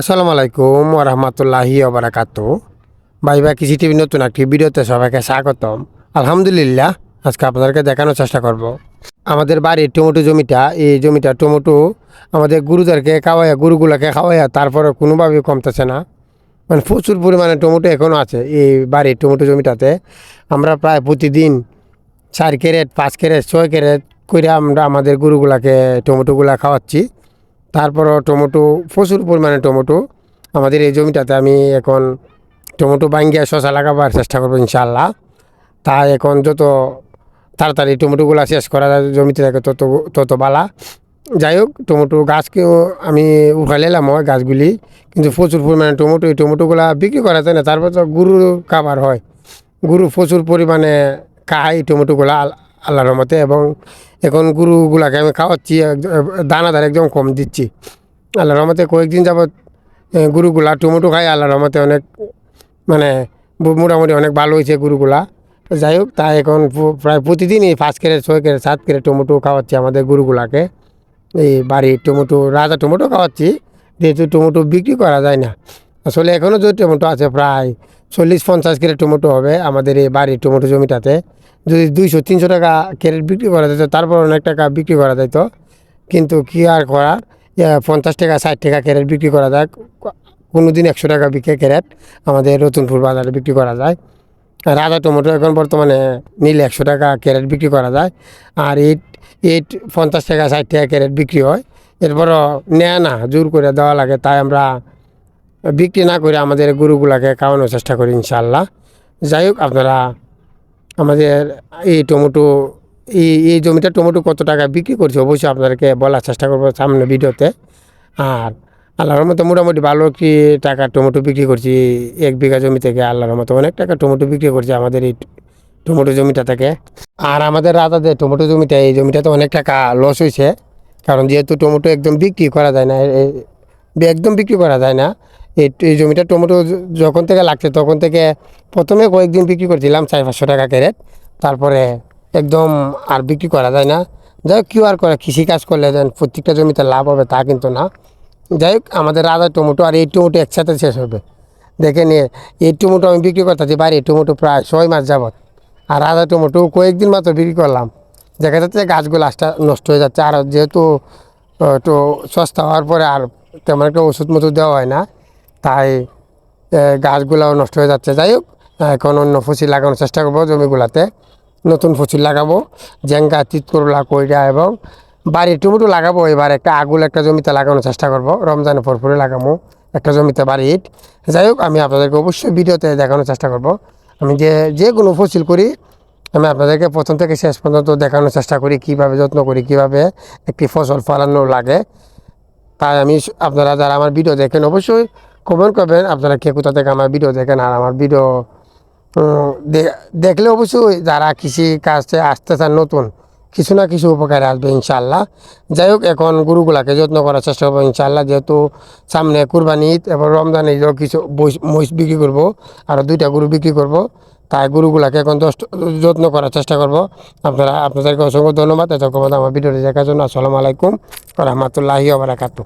আসসালামু আলাইকুম ওরহমতুল্লাহি ওবরাকাতু ভাই ভাই, কৃষি টিভি নতুন একটি ভিডিওতে সবাইকে স্বাগতম। আলহামদুলিল্লাহ, আজকে আপনাদেরকে দেখানোর চেষ্টা করব। আমাদের বাড়ির টমেটো জমিটা, এই জমিটা টমেটো আমাদের গুরুদেরকে খাওয়াইয়া, গুরুগুলোকে খাওয়াইয়া তারপরে কোনোভাবেই কমতেছে না। মানে প্রচুর পরিমাণে টমেটো এখনও আছে এই বাড়ির টমেটো জমিটাতে। আমরা প্রায় প্রতিদিন চার ক্যারেট, পাঁচ ক্যারেট, ছয় ক্যারেট করে আমরা আমাদের গরুগুলাকে টমেটোগুলা খাওয়াচ্ছি। তারপরও টমেটো, প্রচুর পরিমাণে টমেটো। আমাদের এই জমিটাতে আমি এখন টমেটো বাঙ্গিয়া শশা লাগাবার চেষ্টা করব ইনশাল্লাহ তাই এখন যত তাড়াতাড়ি টমেটোগুলো শেষ করা যায় জমিতে থাকে তত তত বালা। যাই হোক, টমেটো গাছকেও আমি উঠাইলাম হয় গাছগুলি। কিন্তু প্রচুর পরিমাণে টমেটো, এই টমেটোগুলা বিক্রি করা যায় না। তারপর তো গরুর খাবার হয়। গরু প্রচুর পরিমাণে খায় টমেটোগুলা আল্লাহর মতে এবং এখন গরুগুলাকে আমি খাওয়াচ্ছি একদম- দানাদার একদম কম দিচ্ছি। আল্লাহর রহমতে কয়েকদিন যাবৎ গরুগুলা টমেটো খায়, আল্লাহর রহমতে অনেক মানে মোটামুটি অনেক ভালো হয়েছে গরুগুলা। যাই হোক তাই এখন প্রায় প্রতিদিনই পাঁচ কেরে ছয় কেরে সাত কেরে টমেটো খাওয়াচ্ছি আমাদের গরুগুলাকে। এই বাড়ির টমেটো, রাজা টমেটো খাওয়াচ্ছি, যেহেতু টমেটো বিক্রি করা যায় না। আসলে এখনও যে টমেটো আছে, প্রায় চল্লিশ পঞ্চাশ ক্যারেট টমেটো হবে আমাদের এই বাড়ির টমেটো জমিটাতে। যদি দুইশো, তিনশো টাকা ক্যারেট বিক্রি করা যেত, তারপর অনেক টাকা বিক্রি করা যেত। কিন্তু কী আর করার? পঞ্চাশ টাকা, ষাট টাকা ক্যারেট বিক্রি করা যায়। কোনো দিন একশো টাকা বিক্রি ক্যারেট আমাদের রতনপুর বাজারে বিক্রি করা যায়। আদা টমেটো এখন বর্তমানে নিলে একশো টাকা ক্যারেট বিক্রি করা যায়। আর ইট ইট পঞ্চাশ টাকা, ষাট টাকা ক্যারেট বিক্রি হয়। এরপরও নেয় না, জোর করে দেওয়া লাগে। তাই আমরা বিক্রি না করে আমাদের গরুগুলাকে খাওয়ানোর চেষ্টা করি ইনশাল্লাহ যাই হোক আপনারা আমাদের এই টমেটো, এই এই জমিটা টমেটো কত টাকা বিক্রি করছে অবশ্যই আপনাদেরকে বলার চেষ্টা করব সামনে ভিডিওতে। আর আল্লাহর মতো মোটামুটি ভালো কি টাকা টমেটো বিক্রি করছি, এক বিঘা জমি থেকে আল্লাহর মতো অনেক টাকা টমেটো বিক্রি করছি আমাদের এই টমেটো জমিটা থেকে। আর আমাদের রাজাদের টমেটো জমিটা এই জমিটাতে অনেক টাকা লস হয়েছে। কারণ যেহেতু টমেটো একদম বিক্রি করা যায় না একদম বিক্রি করা যায় না। এই জমিটা টমেটো যখন থেকে লাগছে তখন থেকে প্রথমে কয়েকদিন বিক্রি করছিলাম চার পাঁচশো টাকা ক্যারেট। তারপরে একদম আর বিক্রি করা যায় না। যাই হোক কিউ আর করে কৃষিকাজ করলে যেন প্রত্যেকটা জমিতে লাভ হবে তা কিন্তু না। যাই হোক আমাদের রাজা টমেটো আর এই টমেটো একসাথে শেষ হবে। দেখে নিয়ে এই টমেটো আমি বিক্রি করতেছি বাড়ি টমেটো প্রায় ছয় মাস যাবত আর রাজা টমেটো কয়েকদিন মাত্র বিক্রি করলাম। দেখা যাচ্ছে গাছগুলো আস্তে নষ্ট হয়ে যাচ্ছে। আর যেহেতু একটু সস্তা হওয়ার পরে আর তেমন একটা ওষুধ মতো দেওয়া হয় না। তাই গাছগুলাও নষ্ট হয়ে যাচ্ছে। যাই হোক, এখন অন্য ফসল লাগানোর চেষ্টা করব জমিগুলাতে। নতুন ফসল লাগাবো জেঙ্গা তিতকুরলা কইরা এবং বাড়ির টমেটো লাগাবো। এবার একটা আগুল একটা জমিতে লাগানোর চেষ্টা করব। রমজানের পরপরে লাগাবো একটা জমিতে বাড়ির যাই হোক, আমি আপনাদেরকে অবশ্যই ভিডিওতে দেখানোর চেষ্টা করব। আমি যে যে কোনো ফসল করি, আমি আপনাদেরকে প্রথম থেকে শেষ পর্যন্ত দেখানোর চেষ্টা করি, কীভাবে যত্ন করি, কীভাবে একটি ফসল ফলানো লাগে। তাই আমি আপনারা যারা আমার ভিডিও দেখেন, অবশ্যই কমেন্ট করবেন আপনারা কে কোথা থেকে আমার ভিডিও দেখেন আর আমার ভিডিও দেখলে অবশ্যই যারা কৃষি কাজে আসতে চান নতুন, কিছু না কিছু উপকারে আসবে ইনশাল্লাহ যাই হোক, এখন গরুগুলাকে যত্ন করার চেষ্টা করব ইনশাল্লাহ যেহেতু সামনে কুরবানি ঈদ এবং রমজান ঈদও কিছু মহিষ বিক্রি করব, আর দুইটা গরু বিক্রি করব। তাই গরুগুলাকে এখন যত্ন করার চেষ্টা করব। আপনারা, আপনাদেরকে অসংখ্য ধন্যবাদ। এতক্ষণ আমার ভিডিওটি দেখার জন্য আসসালামু আলাইকুম রহমতুল্লাহি আবরাকাতু